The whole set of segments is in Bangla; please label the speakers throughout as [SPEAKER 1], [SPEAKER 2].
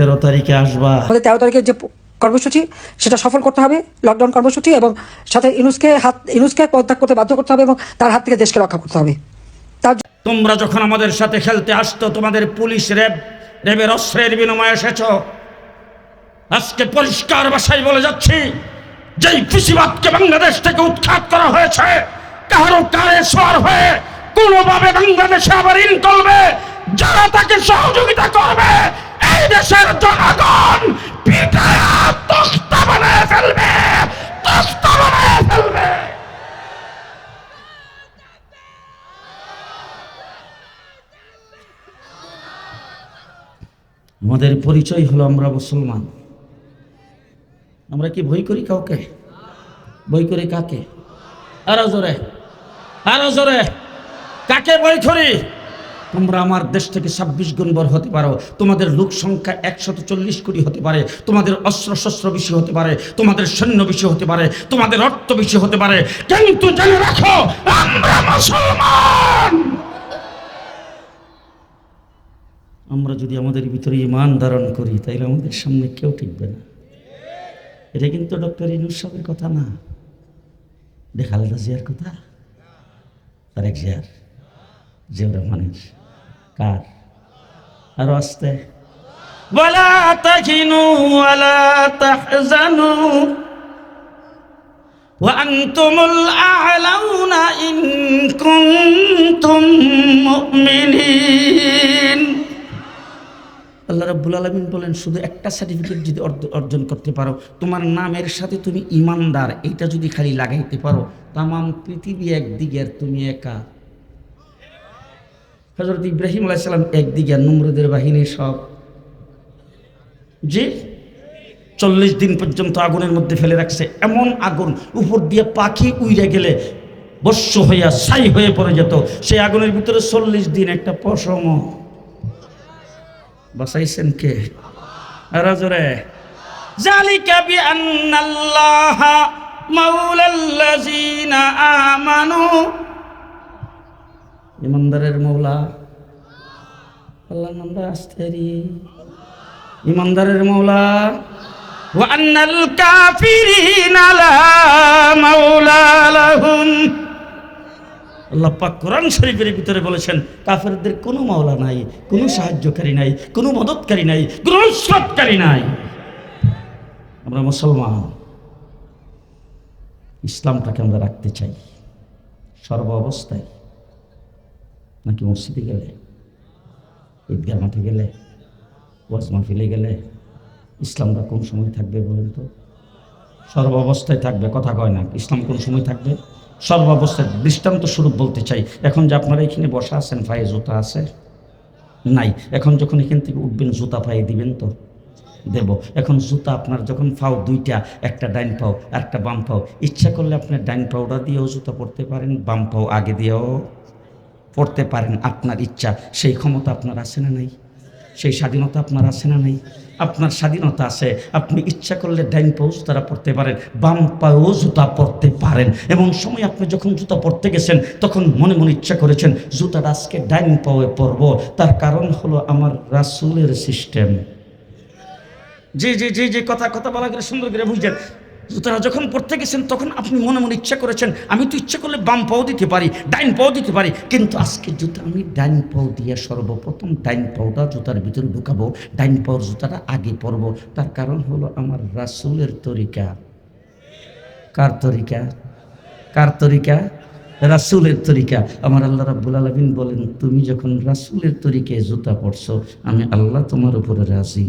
[SPEAKER 1] তেরো তারিখে আসবা।
[SPEAKER 2] আমাদের তেরো তারিখের যে কর্মসূচি সেটা সফল করতে হবে লকডাউন কর্মসূচি এবং সাথে ইনুসকে হাত ইনুসকে পদত্যাগ করতে বাধ্য করতে হবে এবং তার হাত থেকে দেশকে রক্ষা করতে হবে। তার
[SPEAKER 1] তোমরা যখন আমাদের সাথে খেলতে আসতো তোমাদের পুলিশ র্যাব র্যাবের অস্ত্রের বিনিময়ে এসেছ। আজকে পরিষ্কার ভাষায় বলে যাচ্ছি যেই কৃষিবাদকে বাংলাদেশ থেকে উৎখাত করা হয়েছে কারও কারে সর হয়ে কোনোভাবে বাংলাদেশে আবার ইন করবে যারা তাকে সহযোগিতা করবে এই দেশের জনগণ আমাদের পরিচয় হলো আমরা মুসলমান। আমরা কি ভয় করি কাউকে? ভয় করি কাকে? আরও জোরে আরও জোরে। কাকে ভয় করি? তোমরা আমার দেশ থেকে ছাব্বিশ গুণ বড় হতে পারো। তোমাদের লোক সংখ্যা একশত চল্লিশ কোটি হতে পারে। তোমাদের অস্ত্র শস্ত্র বেশি হতে পারে। তোমাদের সৈন্য বেশি হতে পারে। তোমাদের অর্থ বেশি হতে পারে। কিন্তু জেনে রাখো, আমরা মুসলমান! আমরা যদি আমাদের ভিতরে ইমান ধারণ করি, তাইলে আমাদের সামনে কেউ টিকবে না। এটা কিন্তু ডক্টর ইনুস সাহেবের কথা না। এটা খালেদা জিয়ার কথা। তারেক জিয়ার। জিয়াউর রহমানের। কার আরো আসতে ولا تهنوا ولا تحزنوا وأنتم الأعلون إن كنتم مؤمنين আল্লাহ রাব্বুল আলমিন বলেন শুধু একটা সার্টিফিকেট যদি অর্জ- অর্জন করতে পারো তোমার নামের সাথে তুমি ইমানদার এইটা যদি খালি লাগাইতে পারো তামাম পৃথিবী একদিকে আর তুমি একা হজরত ইব্রাহিম আলাইসাল্লাম একদিকে নমরুদের বাহিনী সব। জি চল্লিশ দিন পর্যন্ত আগুনের মধ্যে ফেলে রাখছে, এমন আগুন, উপর দিয়ে পাখি উইরে গেলে বস্য হইয়া ছাই হয়ে পড়ে যেত। সেই আগুনের ভিতরে চল্লিশ দিন একটা পশম। বাসাইছেন কে? রাজরে জালিকা বিআন্নাল্লাহ মাওলাল্লাযিনা আমানু ইমানদারের মৌলা। আল্লাহ আমরা আসতে ইমানদারের মৌলা। ওয়ান্নাল কাফিরিন আলা মাওলা লাহুম। আল্লাহ পাক কোরআন শরীফের ভিতরে বলেছেন, কাফেরদের কোনো মাওলা নাই, কোনো সাহায্যকারী নাই, কোনো মদতকারী নাই, কোনো সৎকারী নাই। আমরা মুসলমান। ইসলামটাকে আমরা রাখতে চাই। সর্ব অবস্থায়। নাকি মসজিদে গেলে? ঈদগাহ মাঠে গেলে? ওয়াজ মাহফিলে গেলে? ইসলামটা কোন সময় থাকবে বলেন তো? সর্ব অবস্থায় থাকবে, কথা কয় না। ইসলাম কোন সময় থাকবে? সর্ব অবস্থায় দৃষ্টান্ত স্বরূপ বলতে চাই। এখন যে আপনারা এখানে বসা আছেন, পায়ে জুতা আছে? নাই। এখন যখন এখান থেকে উঠবেন, জুতা পায়ে দিবেন তো? দেব। এখন জুতা আপনার যখন পাও দুইটা, একটা ডাইন পাও একটা বাম পাও ইচ্ছা করলে আপনার ডাইন পাউডা দিয়েও জুতা পড়তে পারেন, বাম পাও আগে দিয়েও পড়তে পারেন আপনার ইচ্ছা। সেই ক্ষমতা আপনার আছে না নাই? সেই স্বাধীনতা আপনার আছে না নাই? আপনার স্বাধীনতা আছে। আপনি ইচ্ছা করলে ডাইন পাও জুতারা পড়তে পারেন, বাম পাও জুতা পড়তে পারেন। এবং সময় আপনি যখন জুতা পড়তে গেছেন, তখন মনে মনে ইচ্ছা করেছেন, জুতাটা আজকে ডাইন পাওয়ে পরব। তার কারণ হলো আমার রাসুলের সিস্টেম জি জি জি জি, কথা কথা বলা করে সুন্দর করে বুঝছেন জুতারা যখন পড়তে গেছেন তখন আপনি মনে মনে ইচ্ছা করেছেন, আমি তো ইচ্ছা করলে বাম পাও দিতে পারি, ডাইন পাও দিতে পারি, কিন্তু আজকে জুতা আমি ডাইন পাও দিয়ে সর্বপ্রথম ডাইন পাওটা জুতার ভিতরে ঢুকাবো, ডাইন পাওয়ার জুতাটা আগে পরবো। তার কারণ হলো আমার রাসুলের তরিকা। কার তরিকা? কার তরিকা? রাসুলের তরিকা। আমার আল্লাহ রাব্বুল আলমিন বলেন, তুমি যখন রাসুলের তরিকায় জুতা পড়ছো আমি আল্লাহ তোমার উপরে রাজি।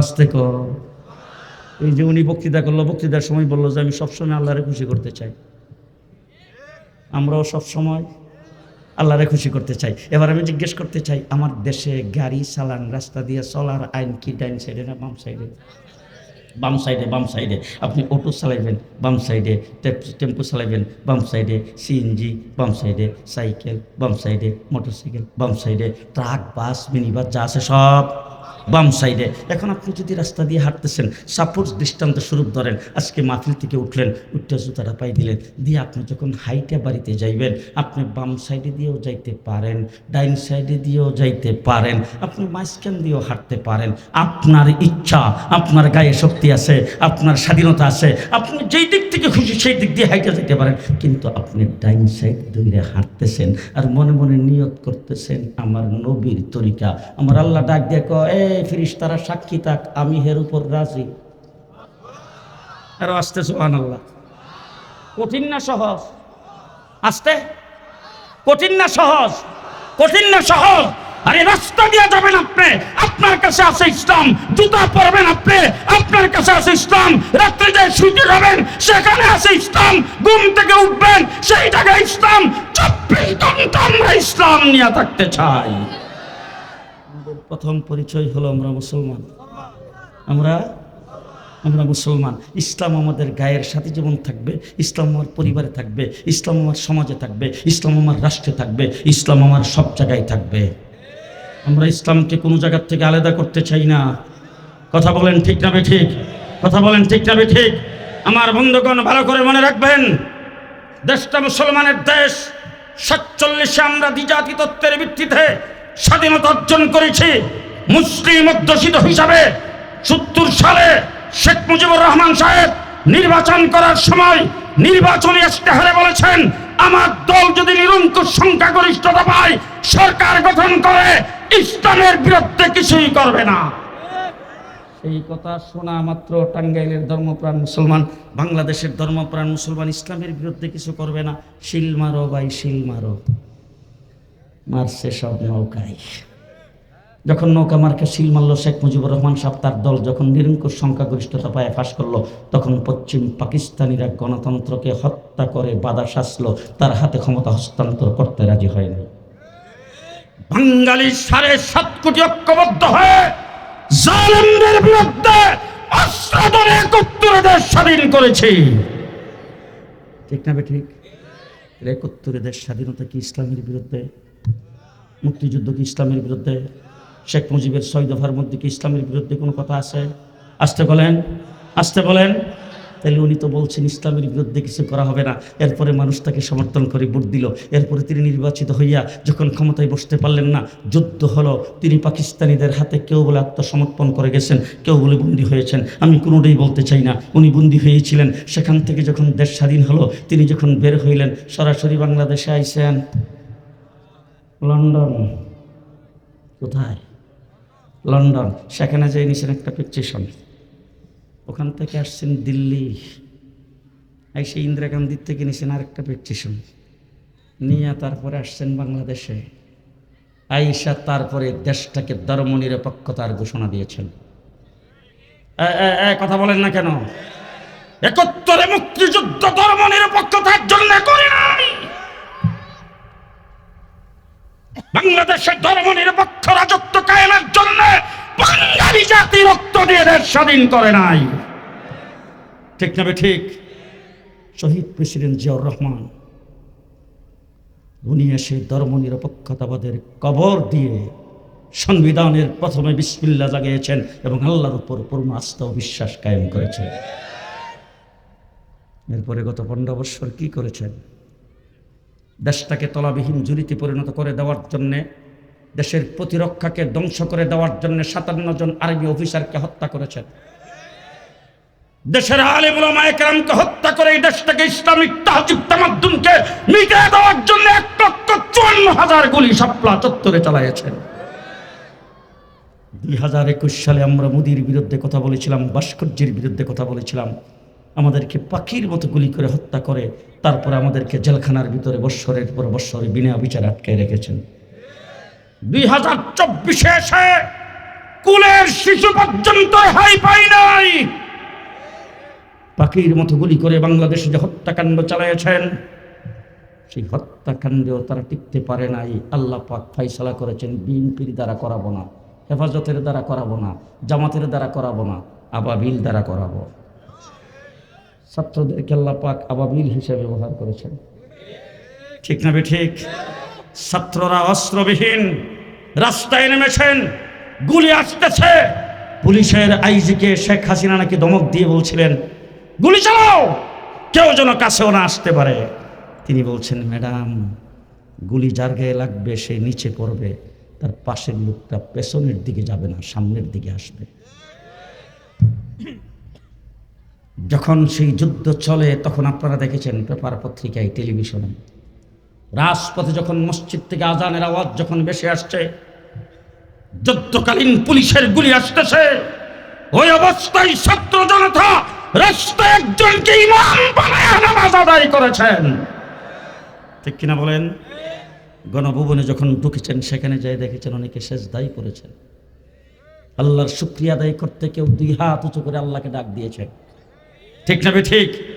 [SPEAKER 1] আসতে কর এই যে উনি বক্তৃতা করল, বক্তৃতার সময় বলল যে, আমি সবসময় আল্লাহরে খুশি করতে চাই। আমরাও সবসময় আল্লাহরে খুশি করতে চাই। এবার আমি জিজ্ঞেস করতে চাই, আমার দেশে গাড়ি, চালান, রাস্তা দিয়ে চলার আইন কি ডাইন সাইডে না বাম সাইডে? বাম সাইডে বাম সাইডে। আপনি অটো চালাইবেন, বাম সাইডে। টেম্পো চালাইবেন, বাম সাইডে। সিএনজি বাম সাইডে। সাইকেল, বাম সাইডে। মোটরসাইকেল, বাম সাইডে। ট্রাক, বাস মিনি বাস যা আছে সব বাম সাইডে। এখন আপনি যদি রাস্তা দিয়ে হাঁটতেছেন সাপোজ দৃষ্টান্ত স্বরূপ ধরেন, আজকে মাহফিল থেকে উঠলেন, উঠতে জুতাটা পাই দিলেন, দিয়ে আপনি যখন হাইটে বাড়িতে যাইবেন, আপনি বাম সাইডে দিয়েও যাইতে পারেন, ডাইন সাইডে দিয়েও যাইতে পারেন, আপনি মাঝখান দিয়েও হাঁটতে পারেন। আপনার ইচ্ছা, আপনার গায়ে শক্তি আছে, আপনার স্বাধীনতা আছে, আপনি যেই দিক থেকে খুশি সেই দিক দিয়ে হাইটে যেতে পারেন, কিন্তু আপনি ডাইন সাইড দৌড়ে হাঁটতেছেন, আর মনে মনে নিয়ত করতেছেন, আমার নবীর তরিকা, আমার আল্লাহ ডাক দিয়ে কয় এ ফিরিস তারা সাক্ষী থাক, আমি হের উপর রাজি। আরও আসতে সোহান আল্লাহ কঠিন না সহজ? আসতে? কঠিন না সহজ? কঠিন না সহজ? আরে রাস্তা দিয়ে যাবেন আপনি। আপনার কাছে আছে ইসলাম, জুতা পরবেন আপনি। আপনার কাছে আছে ইসলাম, রাত্রে যায় শুতে যাবেন সেখানে আছে ইসলাম, ঘুম থেকে উঠবেন, সেই জায়গায় ইসলাম। চব্বিশ ঘণ্টা আমরা ইসলাম নিয়ে থাকতে চাই। প্রথম পরিচয় হলো আমরা মুসলমান। আমরা আমরা মুসলমান। ইসলাম আমাদের গায়ের সাথে যেমন থাকবে, ইসলাম আমার পরিবারে থাকবে, ইসলাম আমার সমাজে থাকবে, ইসলাম আমার রাষ্ট্রে থাকবে, ইসলাম আমার সব জায়গায় থাকবে। আমরা ইসলামকে কোনো জায়গার থেকে আলাদা করতে চাই না। কথা বলেন ঠিক না ঠিক কথা বলেন ঠিক না ঠিক আমার বন্ধুগণ, ভালো করে মনে রাখবেন, দেশটা মুসলমানের দেশ। সাতচল্লিশে আমরা দ্বিজাতি তত্ত্বের ভিত্তিতে স্বাধীনতা অর্জন করেছি। মুসলিম অধ্যুষিত হিসাবে সত্তর সালে শেখ মুজিবুর রহমান সাহেব নির্বাচন করার সময় নির্বাচনী ইশতেহারে বলেছেন, আমার দল যদি নিরঙ্কুশ সংখ্যাগরিষ্ঠতা পায়, সরকার গঠন করে ইসলামের বিরুদ্ধে কিছুই করবে না। এই কথা শোনা মাত্র টাঙ্গাইলের ধর্মপ্রাণ মুসলমান, বাংলাদেশের ধর্মপ্রাণ মুসলমান ইসলামের বিরুদ্ধে কিছু করবে না। শিল মারো ভাই, শিল মারো। মারছে সব নৌকায়। যখন নৌকা মার্কে শিল মারল, শেখ মুজিবুর রহমান সাহেব তার দল যখন নিরঙ্কুশ সংখ্যাগরিষ্ঠতা পায় ফাঁস করল, তখন পশ্চিম পাকিস্তানিরা গণতন্ত্রকে হত্যা করে বাধা শাসলো তার হাতে ক্ষমতা হস্তান্তর করতে রাজি হয়নি বাঙালি সাড়ে সাত কোটি ঐক্যবদ্ধ হয়ে জালেমদের বিরুদ্ধে অস্ত্র দেশ স্বাধীন করেছি। ঠিক না ঠিক? একাত্তরে দেশ স্বাধীনতা কি ইসলামের বিরুদ্ধে? মুক্তিযুদ্ধ কি ইসলামের বিরুদ্ধে, শেখ মুজিবের ছয় দফার মধ্যে কি ইসলামের বিরুদ্ধে কোনো কথা আছে? আসতে বলেন আসতে বলেন। তাহলে উনি তো বলছেন ইসলামের বিরুদ্ধে কিছু করা হবে না। এরপরে মানুষ তাকে সমর্থন করে ভোট দিল। এরপরে তিনি নির্বাচিত হইয়া যখন ক্ষমতায় বসতে পারলেন না, যুদ্ধ হলো। তিনি পাকিস্তানিদের হাতে কেউ বলে আত্মসমর্পণ করে গেছেন, কেউ বলে বন্দী হয়েছেন। আমি কোনোটাই বলতে চাই না। উনি বন্দী হয়েছিলেন। সেখান থেকে যখন দেশ স্বাধীন হলো, তিনি যখন বের হইলেন, সরাসরি বাংলাদেশে আইসেন। লন্ডন। কোথায়? লন্ডন। সেখানে যেয়ে নিছেন একটা পিকচেশন ওখান থেকে আসছেন দিল্লি। এসে ইন্দিরা গান্ধীর থেকে নিছেন আরেকটা পিকচেশন নিয়ে তারপরে আসছেন বাংলাদেশে। আইসা তারপরে দেশটাকে ধর্মনিরপেক্ষতার ঘোষণা দিয়েছেন। কথা বলেন না কেন? একত্তরে মুক্তিযুদ্ধ ধর্মনিরপেক্ষতার জন্য বাংলাদেশের ধর্ম নিরপেক্ষ রাজত্ব কায়েমের জন্য বাঙালি জাতি রক্ত দিয়ে দেশ স্বাধীন করে নাই। ঠিক না ঠিক? শহীদ প্রেসিডেন্ট জিয়াউর রহমান উনি এসে ধর্ম নিরপেক্ষতাবাদের কবর দিয়ে সংবিধানের প্রথমে বিসমিল্লা জাগিয়েছেন এবং আল্লাহর উপর পূর্ণ আস্থা ও বিশ্বাস কায়েম করেছেন। এরপরে গত পনেরো বৎসর কি করেছেন? দেশটাকে তলাবিহীন জুরিতে পরিণত করে দেওয়ার জন্যে দেশের প্রতিরক্ষাকে ধ্বংস করে দেওয়ার জন্য সাতান্ন জন আর্মি অফিসারকে হত্যা করেছেন। দেশের আলিমুলামা একরামকে হত্যা করে এই দেশটাকে ইসলামিক তাহজিব তামাদ্দুনকে মিটে দেওয়ার জন্য এক লক্ষ চুয়ান্ন হাজার গুলি সাপলা চত্বরে চালাইয়াছেন। দুই হাজার একুশ সালে আমরা মোদির বিরুদ্ধে কথা বলেছিলাম, ভাস্কর্যের বিরুদ্ধে কথা বলেছিলাম। আমাদেরকে পাখির মতো গুলি করে হত্যা করে, তারপরে আমাদেরকে জেলখানার ভিতরে বৎসরের পর বৎসরে বিনা বিচার আটকায় রেখেছেন। দুই হাজার চব্বিশে এসে কুলের শিশু পর্যন্ত হাই পাই নাই। পাখির মতো গুলি করে বাংলাদেশে যে হত্যাকাণ্ড চালিয়েছেন, সেই হত্যাকাণ্ডেও তারা টিকতে পারে নাই। আল্লাহ পাক ফাইসালা করেছেন, বিএনপির দ্বারা করাবো না, হেফাজতের দ্বারা করাবো না, জামাতের দ্বারা করাবো না, আবাবিল দ্বারা করাবো। ছাত্রদেরকে আল্লাহ পাক আবাবিল হিসেবে ব্যবহার করেছেন। ঠিক না বে ঠিক? ছাত্ররা অস্ত্রবিহীন, রাস্তায় নেমেছেন, গুলি আসতেছে। পুলিশের আইজিকে শেখ হাসিনা নাকি দমক দিয়ে বলছিলেন, গুলি চালাও, কেউ যেন কাছেও না আসতে পারে। তিনি বলছেন, ম্যাডাম, গুলি যার গায়ে লাগবে সে নিচে পড়বে, তার পাশের লোকটা পেছনের দিকে যাবে না, সামনের দিকে আসবে। যখন সেই যুদ্ধ চলে, তখন আপনারা দেখেছেন পেপার পত্রিকায়, টেলিভিশনে রাজপথে যখন মসজিদ থেকে আজানের আওয়াজ যখন বেশি আসছে, যুদ্ধকালীন পুলিশের গুলি আসতেছে। ওই অবস্থায় ছাত্র জনতা রাস্তায় একজনকে ইমাম বানায় নামাজ আদায় করেছেন। ঠিক কিনা বলেন? গণভবনে যখন ঢুকেছেন, সেখানে যাই দেখেছেন অনেকে শেষ দায়ী করেছেন। আল্লাহর শুক্রিয়া আদায় করতে কেউ দুই হাত উঁচু করে আল্লাহকে ডাক দিয়েছেন ঠিক না ঠিক?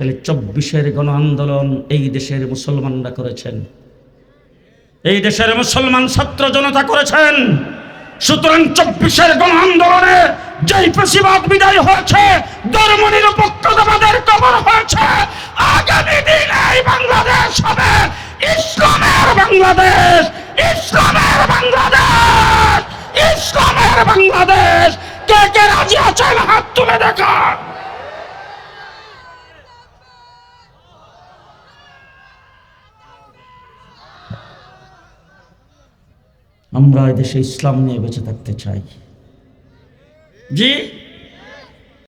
[SPEAKER 1] তাহলে চব্বিশের গণ আন্দোলন এই দেশের মুসলমানরা করেছেন। এই দেশের মুসলমান ছাত্র জনতা করেছেন। সুতরাং চব্বিশের গণ আন্দোলনে যেই প্রতিবাদ বিদায় হয়েছে, ধর্ম নিরপেক্ষতাবাদের কবর হয়েছে, আগামী দিন এই বাংলাদেশ হবে ইসলামের বাংলাদেশ ইসলামের বাংলাদেশ ইসলামের বাংলাদেশ। কে কে রাজি আছেন হাত তুলে দেখা আমরা এদেশে ইসলাম নিয়ে বেঁচে থাকতে চাই। জি?